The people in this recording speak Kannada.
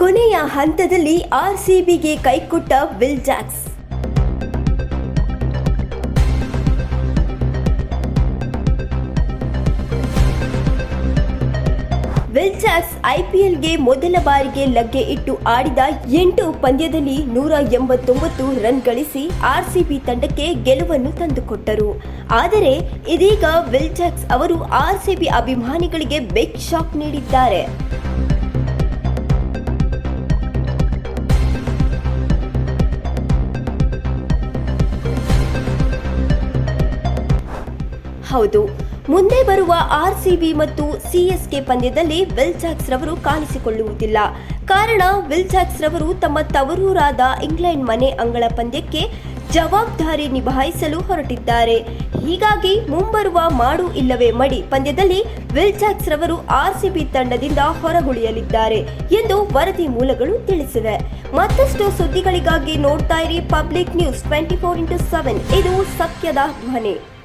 ಕೊನೆಯ ಹಂತದಲ್ಲಿ ಆರ್ಸಿಬಿಗೆ ಕೈಕೊಟ್ಟ ವಿಲ್ ಜಾಕ್ಸ್. ವಿಲ್ ಜಾಕ್ಸ್ ಐಪಿಎಲ್ಗೆ ಮೊದಲ ಬಾರಿಗೆ ಲಗ್ಗೆ ಇಟ್ಟು ಆಡಿದ ಎಂಟು ಪಂದ್ಯದಲ್ಲಿ ನೂರ ಎಂಬತ್ತೊಂಬತ್ತು ರನ್ ಗಳಿಸಿ ಆರ್ಸಿಬಿ ತಂಡಕ್ಕೆ ಗೆಲುವನ್ನು ತಂದುಕೊಟ್ಟರು. ಆದರೆ ಇದೀಗ ವಿಲ್ ಜಾಕ್ಸ್ ಅವರು ಆರ್ಸಿಬಿ ಅಭಿಮಾನಿಗಳಿಗೆ ಬಿಗ್ ಶಾಕ್ ನೀಡಿದ್ದಾರೆ. ಹೌದು. ಮುಂದೆ ಬರುವ ಆರ್ಸಿಬಿ ಮತ್ತು ಸಿಎಸ್ಕೆ ಪಂದ್ಯದಲ್ಲಿ ವಿಲ್ ಜಾಕ್ಸ್ ರವರು ಕಾಣಿಸಿಕೊಳ್ಳುವುದಿಲ್ಲ. ಕಾರಣ ವಿಲ್ ಜಾಕ್ಸ್ ರವರು ತಮ್ಮ ತವರೂರಾದ ಇಂಗ್ಲೆಂಡ್ ಮನೆ ಅಂಗಳ ಪಂದ್ಯಕ್ಕೆ ಜವಾಬ್ದಾರಿ ನಿಭಾಯಿಸಲು ಹೊರಟಿದ್ದಾರೆ. ಹೀಗಾಗಿ ಮುಂಬರುವ ಮಾಡು ಇಲ್ಲವೇ ಮಡಿ ಪಂದ್ಯದಲ್ಲಿ ವಿಲ್ ಜಾಕ್ಸ್ ರವರು ಆರ್ಸಿಬಿ ತಂಡದಿಂದ ಹೊರಗುಳಿಯಲಿದ್ದಾರೆ ಎಂದು ವರದಿ ಮೂಲಗಳು ತಿಳಿಸಿವೆ. ಮತ್ತಷ್ಟು ಸುದ್ದಿಗಳಿಗಾಗಿ ನೋಡ್ತಾ ಇರಿ public news twenty four into seven. ಇದು ಸತ್ಯದ ಧ್ವನಿ.